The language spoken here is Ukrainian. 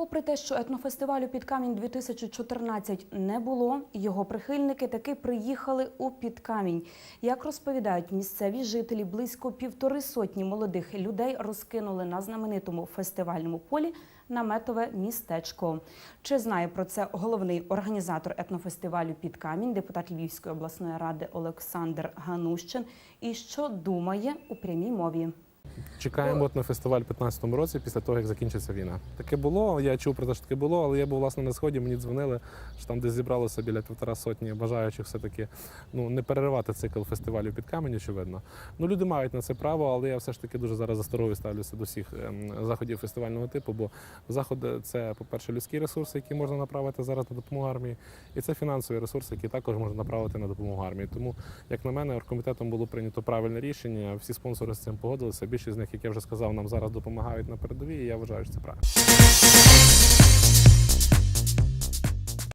Попри те, що етнофестивалю Підкамінь 2014 не було, його прихильники таки приїхали у Підкамінь. Як розповідають місцеві жителі, близько півтори сотні молодих людей розкинули на знаменитому фестивальному полі наметове містечко. Чи знає про це головний організатор етнофестивалю Підкамінь, депутат Львівської обласної ради Олександр Ганущин, і що думає у прямій мові? Чекаємо от на фестиваль у 2015 році, після того, як закінчиться війна. Таке було, я чув про те, що таке було, але я був власне на сході, мені дзвонили, що там десь зібралося біля півтора сотні бажаючих все-таки ну, не переривати цикл фестивалю під камінь, очевидно. Ну, люди мають на це право, але я все ж таки дуже зараз засторогою ставлюся до всіх ем, заходів фестивального типу, бо заходи це, по-перше, людські ресурси, які можна направити зараз на допомогу армії, і це фінансові ресурси, які також можна направити на допомогу армії. Тому, як на мене, оргкомітетом було прийнято правильне рішення. Всі спонсори з цим погодилися. Більшість з них, як я вже сказав, нам зараз допомагають на передовій. і Я вважаю, що це правильно.